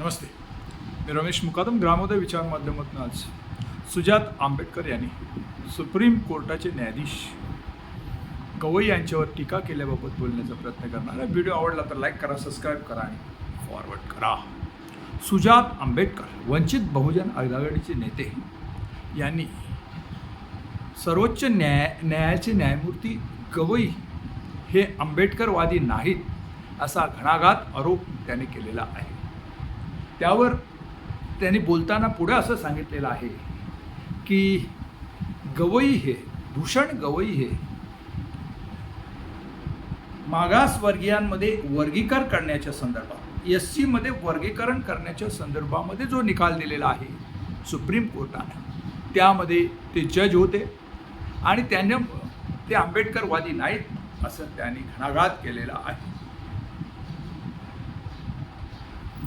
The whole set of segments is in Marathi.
नमस्ते. मी रमेश मुकादम ग्रामोदय विचार माध्यमातून आज सुजात आंबेडकर यांनी सुप्रीम कोर्टाचे न्यायाधीश गवई यांच्यावर टीका केल्याबाबत बोलण्याचा प्रयत्न करणार आहे. व्हिडिओ आवडला तर लाईक करा सबस्क्राईब करा आणि फॉरवर्ड करा. सुजात आंबेडकर वंचित बहुजन आघाडीचे नेते यांनी सर्वोच्च न्याय न्यायाचे न्यायमूर्ती गवई हे आंबेडकरवादी नाहीत असा घणाघात आरोप त्याने केलेला आहे. त्यावर त्यांनी बोलताना पुढे असं सांगितलेलं आहे की गवई हे भूषण गवई हे मागासवर्गीयांमध्ये वर्गीकरण करण्याच्या संदर्भात एस सीमध्ये वर्गीकरण करण्याच्या संदर्भामध्ये जो निकाल दिलेला आहे सुप्रीम कोर्टानं त्यामध्ये ते जज होते आणि त्यांनी ते आंबेडकरवादी नाहीत असं त्यांनी घणाघात केलेला आहे.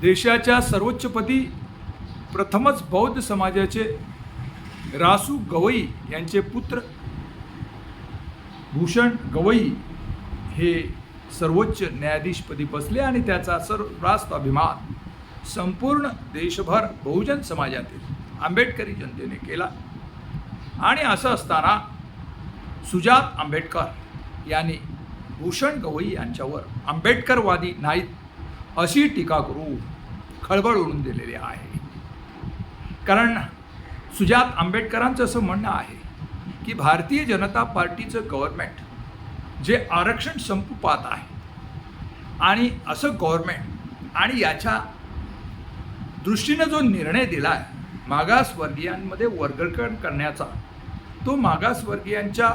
देशाच्या सर्वोच्चपदी प्रथमच बौद्ध समाजाचे रासू गवई यांचे पुत्र भूषण गवई हे सर्वोच्च न्यायाधीशपदी बसले आणि त्याचा सर्वरास्त अभिमान संपूर्ण देशभर बहुजन समाजातील आंबेडकरी जनतेने केला. आणि असं असताना सुजात आंबेडकर यांनी भूषण गवई यांच्यावर आंबेडकरवादी नाहीत अशी टीका करू खळबळ उडून दिलेली आहे. कारण सुजात आंबेडकरांचं असं म्हणणं आहे की भारतीय जनता पार्टीचं गव्हर्नमेंट जे आरक्षण संपुपात आहे आणि असं गव्हर्नमेंट आणि याच्या दृष्टीनं जो निर्णय दिला आहे मागासवर्गीयांमध्ये वर्गीकरण करण्याचा तो मागासवर्गीयांच्या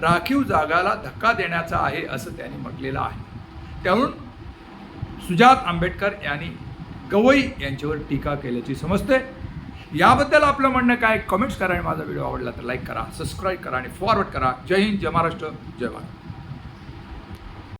राखीव जागाला धक्का देण्याचा आहे असं त्यांनी म्हटलेलं आहे. त्याहून सुजात आंबेडकर यांनी गवई यांच्यावर टीका केल्याची समजते. याबद्दल आपलं म्हणणं काय? कमेंट्स करा आणि माझा व्हिडिओ आवडला तर लाईक करा सबस्क्राईब करा आणि फॉरवर्ड करा. जय हिंद जय महाराष्ट्र जय भारत.